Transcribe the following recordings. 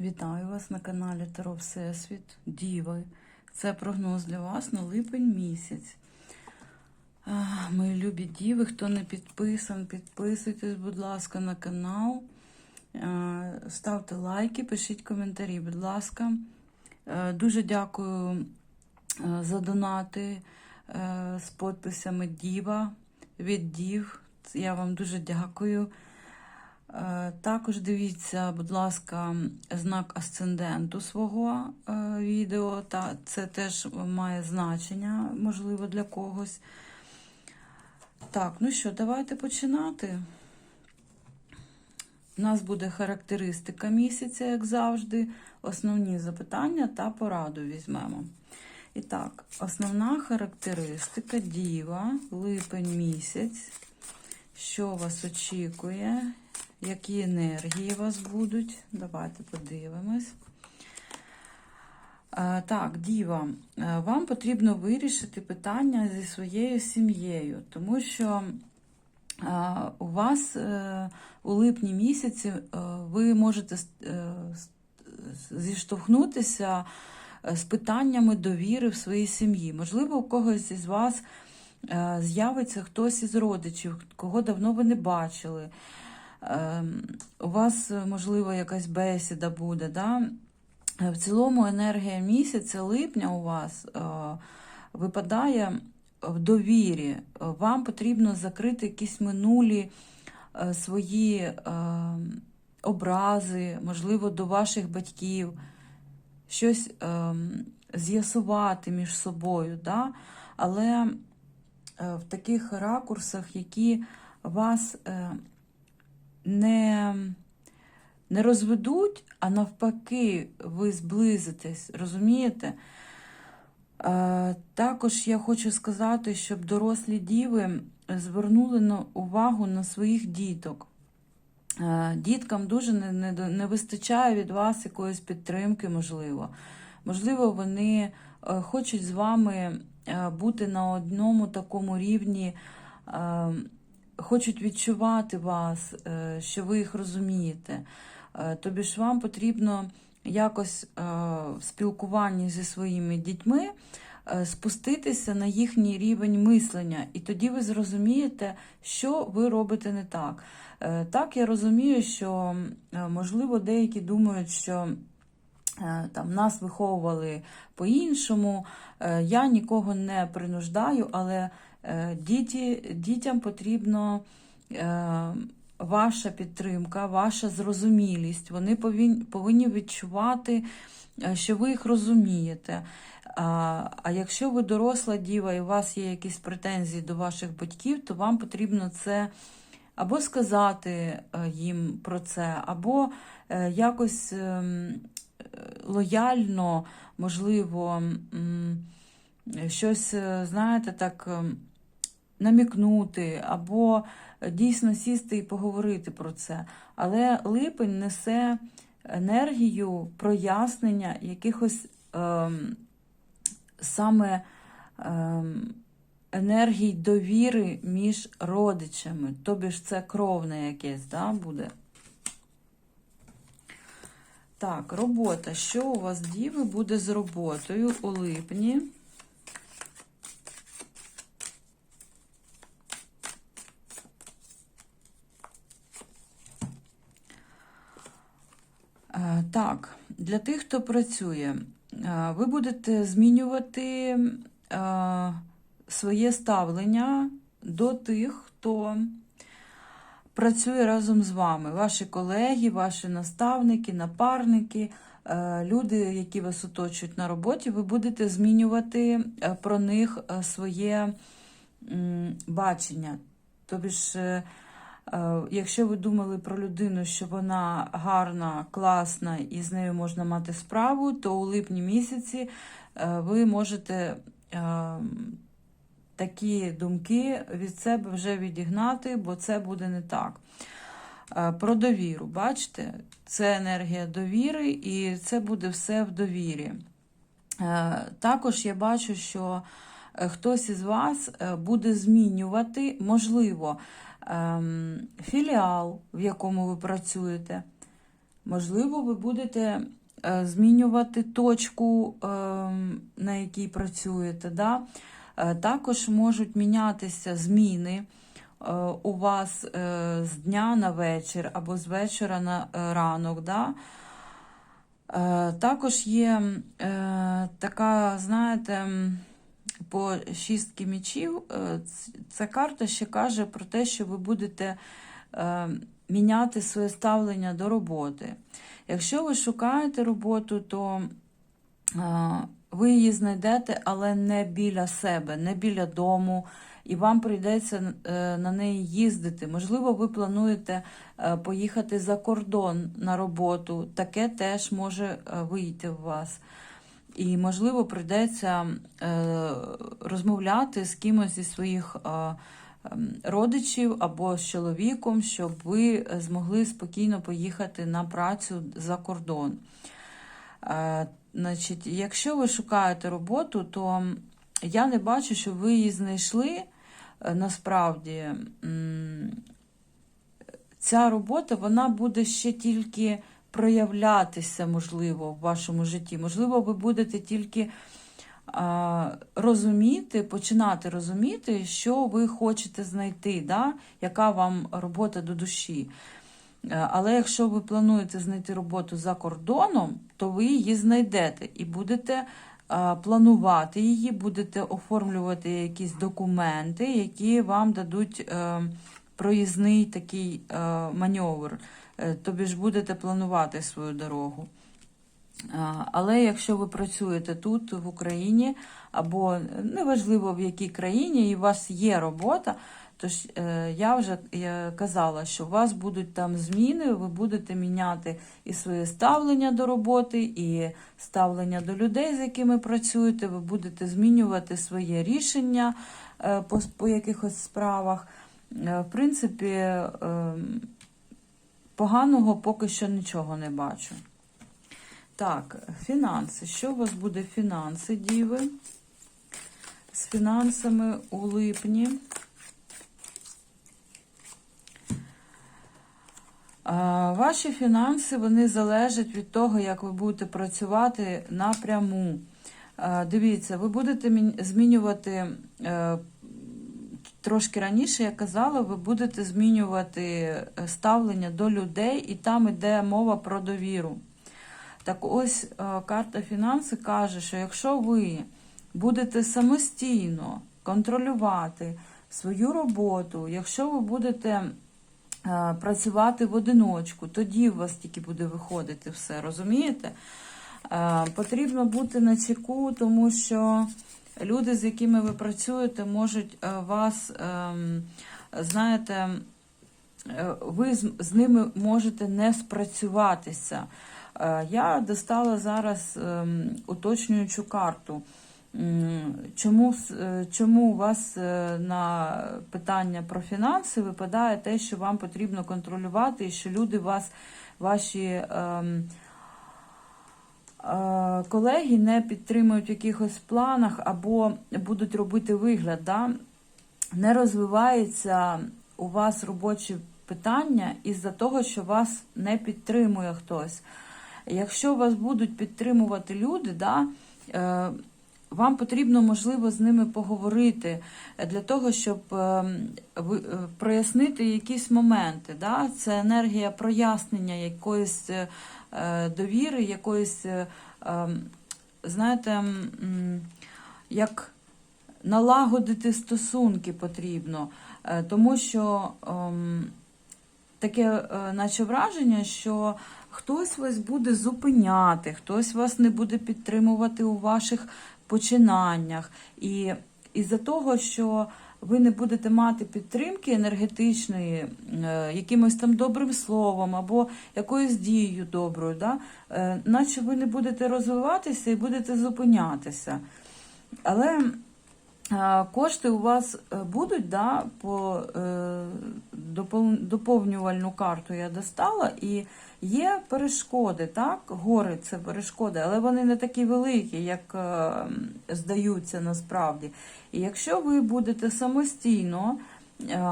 Вітаю вас на каналі Таро Всесвіт Діви. Це прогноз для вас на липень місяць. Мої любі діви, хто не підписан, підписуйтесь, будь ласка, на канал. Ставте лайки, пишіть коментарі, будь ласка. Дуже дякую за донати з подписями Діва від Дів. Я вам дуже дякую. Е, Також дивіться, будь ласка, знак асценденту свого е, відео. Та це теж має значення, можливо, для когось. Так, ну що, давайте починати. У нас буде характеристика місяця, як завжди, основні запитання та пораду візьмемо. І так, основна характеристика діва, липень місяць. Що вас очікує? Які енергії у вас будуть? Давайте подивимось. Е, Так, діва, е, вам потрібно вирішити питання зі своєю сім'єю, тому що е, у вас у липні місяці ви можете зіштовхнутися з питаннями довіри в своїй сім'ї. Можливо, у когось із вас з'явиться хтось із родичів, кого давно ви не бачили. Ем, У вас, е, можливо, якась бесіда буде. Да? Е, В цілому енергія місяця, липня у вас е, випадає в довірі. Вам потрібно закрити якісь минулі свої е, образи, можливо, до ваших батьків, щось е, з'ясувати між собою. Да? Але в таких ракурсах, які вас не не розведуть, а навпаки, ви зблизитесь, розумієте? Е, Також я хочу сказати, щоб дорослі діви звернули увагу на своїх діток. Е, Діткам дуже не, не, не вистачає від вас якоїсь підтримки, можливо. Можливо, вони е, хочуть з вами бути на одному такому рівні, хочуть відчувати вас, е, що ви їх розумієте. Е, Тобі ж вам потрібно якось е, в спілкуванні зі своїми дітьми спуститися на їхній рівень мислення, і тоді ви зрозумієте, що ви робите не так. Так, я розумію, що можливо деякі думають, що там нас виховували по-іншому. Я нікого не принуждаю, але діті, дітям потрібно е, ваша підтримка, ваша зрозумілість. Вони повинні, відчувати, е, що ви їх розумієте. А, якщо ви доросла діва і у вас є якісь претензії до ваших батьків, то вам потрібно це або сказати е, їм про це, або е, якось ем, е, лояльно, можливо, щось, е, знаєте, так ем, намікнути, або дійсно сісти і поговорити про це. Але липень несе енергію прояснення якихось ем, саме ем, енергій довіри між родичами. Тобі ж це кровне якесь да, буде. Так, робота. Що у вас, діви, буде з роботою у липні? Е, Так, для тих, хто працює, е, ви будете змінювати е, своє ставлення до тих, хто працює разом з вами. Ваші колеги, ваші наставники, напарники, е, люди, які вас оточують на роботі, ви будете змінювати про них своє бачення. Тобі якщо ви думали про людину, що вона гарна, класна і з нею можна мати справу, то у липні місяці е, ви можете е, такі думки від себе вже відігнати, бо це буде не так. Е, Про довіру, бачите? Це енергія довіри, і це буде все в довірі. Е, Також я бачу, що е, хтось із вас е, буде змінювати, можливо, філіал, в якому ви працюєте, Можливо, ви будете е, змінювати точку, е, на якій працюєте. Да? Е, Також можуть мінятися зміни е, у вас з дня на вечір або з вечора на ранок. Да? Також є така, знаєте, по шістки мічів. е, Ця карта ще каже про те, що ви будете е, міняти своє ставлення до роботи. Якщо ви шукаєте роботу, то е, ви її знайдете, але не біля себе, не біля дому, і вам прийдеться на неї їздити. Можливо, ви плануєте поїхати за кордон на роботу. Таке теж може вийти у вас. І, можливо, прийдеться е, розмовляти з кимось зі своїх е, ем, родичів або з чоловіком, щоб ви змогли спокійно поїхати на працю за кордон. Е, Значить, якщо ви шукаєте роботу, то я не бачу, що ви її знайшли. Е, Насправді, ця робота вона буде ще тільки проявлятися, можливо, в вашому житті. Можливо, ви будете тільки а, розуміти, починати розуміти, що ви хочете знайти, да? яка вам робота до душі. Е, Але якщо ви плануєте знайти роботу за кордоном, то ви її знайдете і будете планувати її, будете оформлювати якісь документи, які вам дадуть е, проїзний такий е, маневр. Е, Тобі ж будете планувати свою дорогу. Але якщо ви працюєте тут, в Україні, або неважливо в якій країні, і у вас є робота, то ж е, я вже казала, що у вас будуть там зміни, ви будете міняти і своє ставлення до роботи, і ставлення до людей, з якими працюєте, ви будете змінювати своє рішення е, по, якихось справах. В принципі, е, поганого поки що нічого не бачу. Так, фінанси. Що у вас буде фінанси, діви? З фінансами у липні. Ваші фінанси вони залежать від того, як ви будете працювати напряму. Дивіться, ви будете змінювати е, трошки раніше, я казала, ви будете змінювати е, ставлення до людей, і там йде мова про довіру. Так ось е, карта фінанси каже, що якщо ви будете самостійно контролювати свою роботу, якщо ви будете е, працювати в одиночку, тоді у вас тільки буде виходити все, розумієте? Потрібно бути на чеку, тому що люди, з якими ви працюєте, можуть е, вас, ем, знаєте, е, ви з, ними можете не спрацюватися. Е, Я достала зараз ем, уточнюючу карту. Чому, чому у вас на питання про фінанси випадає те, що вам потрібно контролювати, і що люди вас, ваші ем, колеги не підтримують в якихось планах або будуть робити вигляд, да? не розвивається у вас робочі питання із-за того, що вас не підтримує хтось. Якщо вас будуть підтримувати люди, да, е, вам потрібно, можливо, з ними поговорити е, для того, щоб е, е, прояснити якісь моменти. Да? Це енергія прояснення якоїсь е, е, довіри, якоїсь, е, е, знаєте, як налагодити стосунки потрібно, Е, тому що ем, таке, е, наче враження, що хтось вас буде зупиняти, хтось вас не буде підтримувати у ваших починаннях. І із-за того, що ви не будете мати підтримки енергетичної, е, якимось там добрим словом або якоюсь дією доброю, да? е, наче ви не будете розвиватися і будете зупинятися. Але е, кошти у вас будуть, да, по доповнювальну карту я достала, і є перешкоди, так? Гори це перешкоди, але вони не такі великі, як е, здаються насправді. І якщо ви будете самостійно е,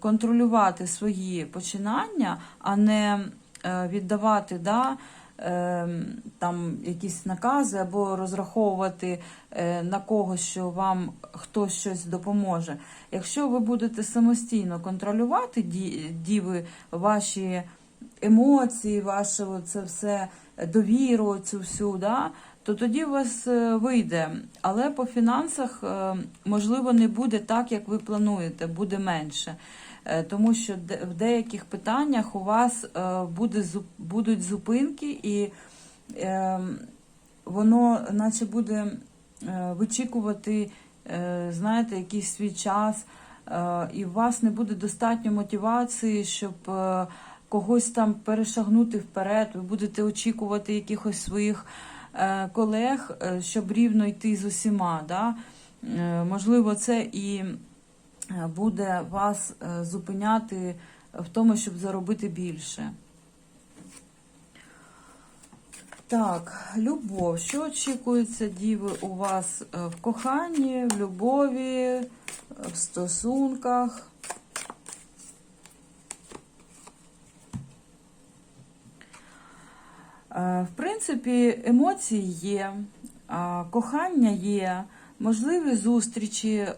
контролювати свої починання, а не е, віддавати да, там якісь накази або розраховувати на когось, що вам хтось щось допоможе. Якщо ви будете самостійно контролювати ді- діви, ваші емоції, вашу це все довіру, цю всю, да, то тоді у вас е, вийде. Але по фінансах, е, можливо, не буде так, як ви плануєте, буде менше. Е, Тому що в деяких питаннях у вас буде, будуть зупинки, і е, воно наче буде вичікувати, знаєте, якийсь свій час, і у вас не буде достатньо мотивації, щоб когось там перешагнути вперед. Ви будете очікувати якихось своїх е, колег, е, щоб рівно йти з усіма. Да? Е, Можливо, це і буде вас зупиняти в тому, щоб заробити більше. Так, любов. Що очікується, діви, у вас в коханні, в любові, в стосунках? В принципі, емоції є, кохання є, можливі зустрічі е,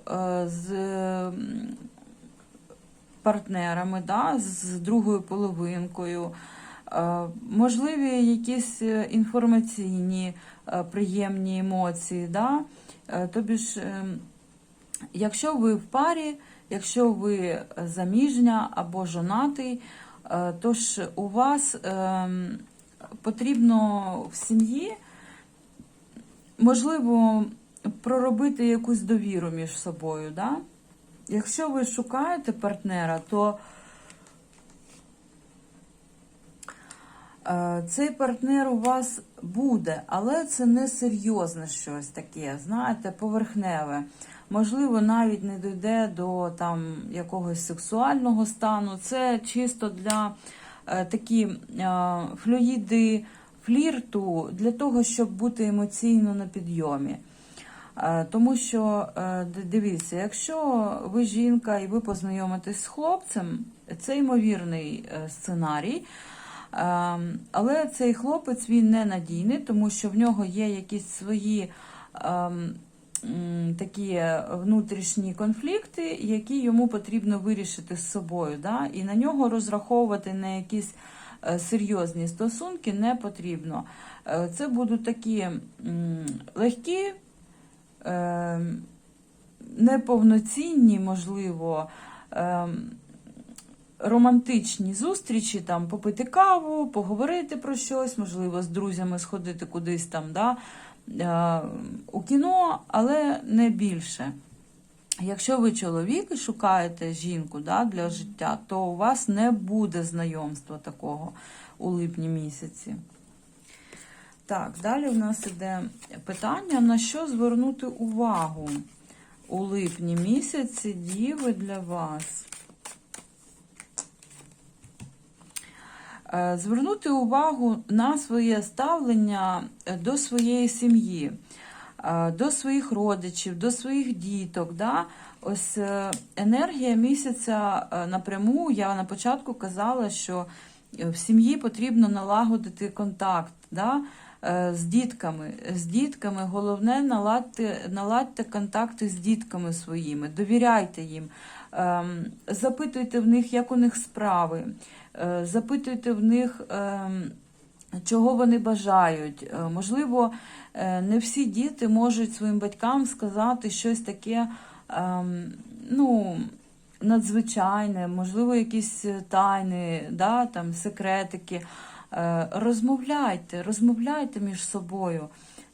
з партнерами, да, з другою половинкою, е, можливі якісь е, інформаційні е, приємні емоції. Да? Е, Тобі ж, е, якщо ви в парі, якщо ви заміжня або жонатий, е, то ж у вас потрібно в сім'ї, можливо, проробити якусь довіру між собою. Да? Якщо ви шукаєте партнера, то е, цей партнер у вас буде, але це не серйозне щось таке, знаєте, поверхневе. Можливо, навіть не дійде до там якогось сексуального стану. Це чисто для такі е, флюїди флірту, для того, щоб бути емоційно на підйомі. Е, Тому що, е, дивіться, якщо ви жінка і ви познайомитесь з хлопцем, це ймовірний е, сценарій. Е, Але цей хлопець він ненадійний, тому що в нього є якісь свої ем, такі внутрішні конфлікти, які йому потрібно вирішити з собою. Да? І на нього розраховувати на якісь е, серйозні стосунки не потрібно. Е, Це будуть такі легкі ем, неповноцінні, можливо, ем, романтичні зустрічі, там попити каву, поговорити про щось, можливо, з друзями сходити кудись там, да, е, у кіно, але не більше. Якщо ви чоловік і шукаєте жінку да, для життя, то у вас не буде знайомства такого у липні місяці. Так, далі в нас іде питання, на що звернути увагу у липні місяці діви для вас. Звернути увагу на своє ставлення е, до своєї сім'ї, е, до своїх родичів, до своїх діток. Да? Ось е, енергія місяця е, напряму, я на початку казала, що в сім'ї потрібно налагодити контакт. Да? е, З дітками, з дітками головне наладьте, наладьте контакти з дітками своїми, довіряйте їм, запитуйте в них, як у них справи, е, запитуйте в них, ем, чого вони бажають. Е, Можливо, е, не всі діти можуть своїм батькам сказати щось таке, ем, ну, надзвичайне, можливо, якісь тайни, да, там, секретики. Розмовляйте, розмовляйте між собою.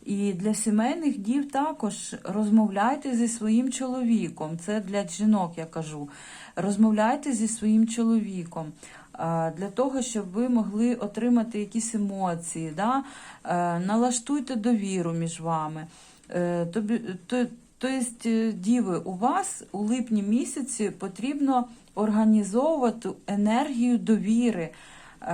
І для сімейних дів також розмовляйте зі своїм чоловіком. Це для жінок, я кажу. Розмовляйте зі своїм чоловіком. Для того, щоб ви могли отримати якісь емоції, да? Е, налаштуйте довіру між вами. Е, то, Тобто, діви, у вас у липні місяці потрібно організовувати енергію довіри. Е,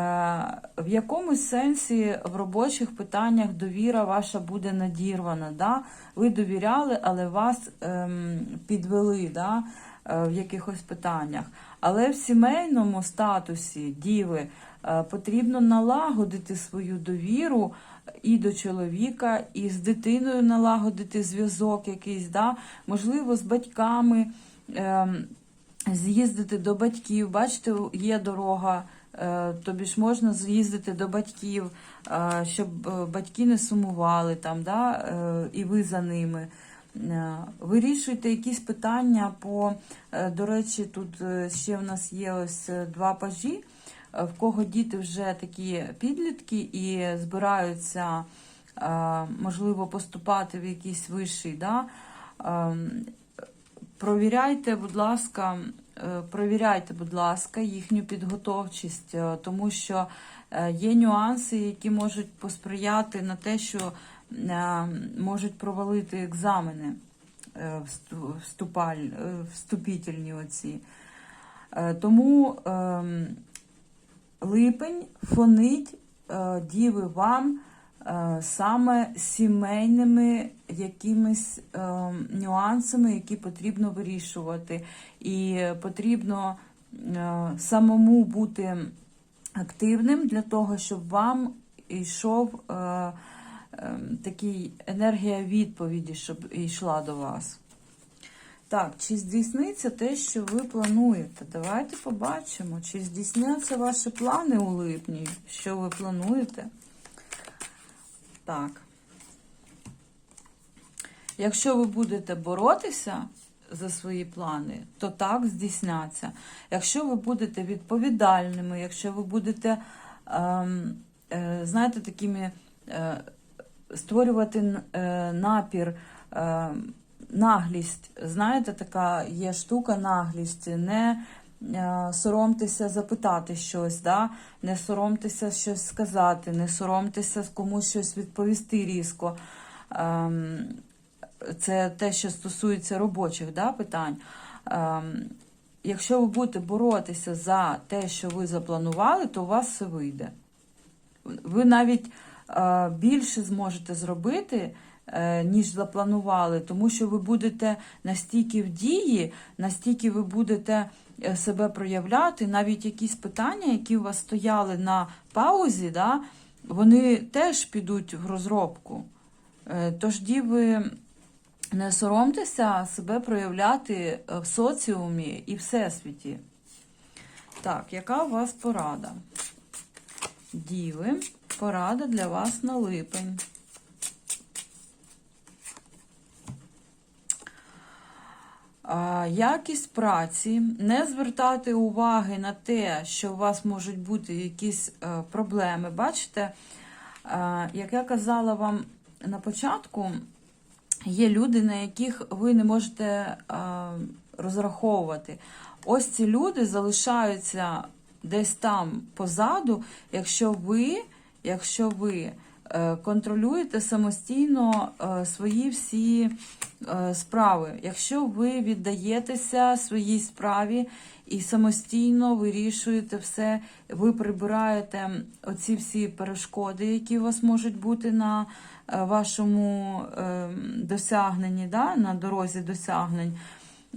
В якомусь сенсі в робочих питаннях довіра ваша буде надірвана. Да? Ви довіряли, але вас ем, підвели да? е, в якихось питаннях. Але в сімейному статусі діви Е, Потрібно налагодити свою довіру і до чоловіка, і з дитиною налагодити зв'язок якийсь, да? можливо, з батьками. ем, з'їздити до батьків. Бачите, є дорога, тобі ж можна з'їздити до батьків, е, щоб е, батьки не сумували там, да, е, і ви за ними. Е, Вирішуйте якісь питання по, е, до речі, тут е, ще в нас є ось е, два пажі, е, в кого діти вже такі підлітки і збираються, е, можливо, поступати в якийсь вищий. Да? ем, Провіряйте, будь ласка, е, провіряйте, будь ласка, їхню підготовчість, е, тому що е, є нюанси, які можуть посприяти на те, що е, можуть провалити екзамени е, вступаль, е, вступительні оці. Е, Тому ем, липень фонить е, діви вам е, саме сімейними якимись е, нюансами, які потрібно вирішувати. І потрібно е, самому бути активним для того, щоб вам йшов е, е, такий енергія відповіді, щоб йшла до вас. Так, чи здійсниться те, що ви плануєте? Давайте побачимо, чи здійсняться ваші плани у липні, що ви плануєте. Так. Якщо ви будете боротися за свої плани, то так здійсняться. Якщо ви будете відповідальними, якщо ви будете, ем, е, знаєте, такими е, створювати е, напір, е, наглість, знаєте, така є штука наглість, не соромтеся запитати щось, да? не соромтеся щось сказати, не соромтеся комусь щось відповісти різко. Ем, це те, що стосується робочих да, питань. Ем, якщо ви будете боротися за те, що ви запланували, то у вас все вийде. Ви навіть е, більше зможете зробити, е, ніж запланували, тому що ви будете настільки в дії, настільки ви будете е, себе проявляти, навіть якісь питання, які у вас стояли на паузі, да, вони теж підуть в розробку. Е, Тож діви, не соромтеся себе проявляти е, в соціумі і всесвіті. Так, яка у вас порада? Діви, порада для вас на липень. Якість праці, не звертати уваги на те, що у вас можуть бути якісь е, проблеми. Бачите, е, як я казала вам на початку, є люди, на яких ви не можете е, розраховувати. Ось ці люди залишаються десь там позаду, якщо ви, якщо ви контролюєте самостійно е, свої всі е, справи, якщо ви віддаєтеся своїй справі і самостійно вирішуєте все, ви прибираєте оці всі перешкоди, які у вас можуть бути на е, вашому е, досягненні, да, на дорозі досягнень.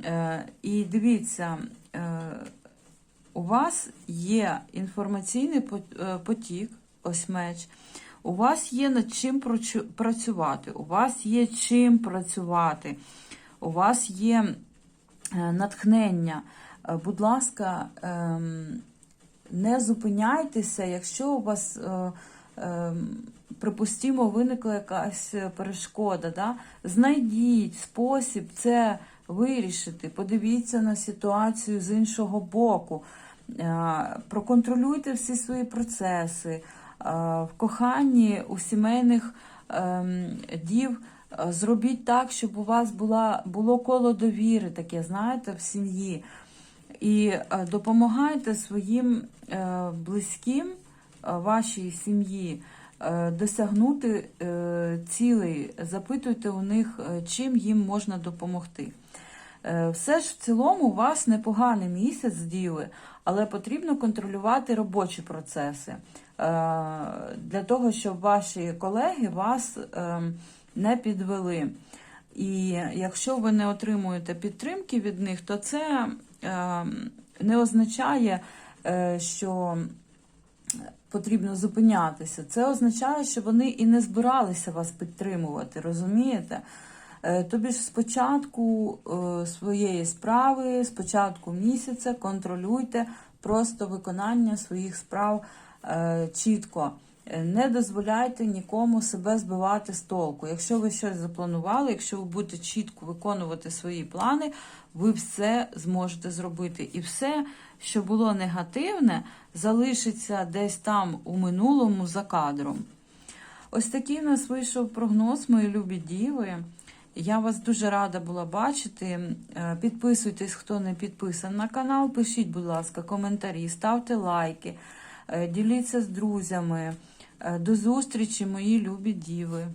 Е, І дивіться, е, у вас є інформаційний е, потік, ось меч. У вас є над чим працювати, у вас є чим працювати, у вас є е, натхнення. Е, Будь ласка, ем, не зупиняйтеся, якщо у вас, е, ем, припустімо, виникла якась перешкода. Да? Знайдіть спосіб це вирішити, подивіться на ситуацію з іншого боку, проконтролюйте всі свої процеси. Е, В коханні у сімейних ем, дів зробіть так, щоб у вас була, було коло довіри, таке, знаєте, в сім'ї. І е, допомагайте своїм е, близьким, вашій сім'ї досягнути цілей, запитуйте у них, чим їм можна допомогти. Е, Все ж в цілому у вас непоганий місяць діли, але потрібно контролювати робочі процеси е, для того, щоб ваші колеги вас е, не підвели. І якщо ви не отримуєте підтримки від них, то це е, не означає, е, що потрібно зупинятися. Це означає, що вони і не збиралися вас підтримувати, розумієте? Е, Тобі ж спочатку е, своєї справи, спочатку місяця контролюйте просто виконання своїх справ е, чітко. Не дозволяйте нікому себе збивати з толку. Якщо ви щось запланували, якщо ви будете чітко виконувати свої плани, ви все зможете зробити. І все, що було негативне, залишиться десь там у минулому за кадром. Ось такий у нас вийшов прогноз, мої любі діви. Я вас дуже рада була бачити. Е, Підписуйтесь, хто не підписаний на канал. Пишіть, будь ласка, коментарі, ставте лайки, е, діліться з друзями. Е, До зустрічі, мої любі діви.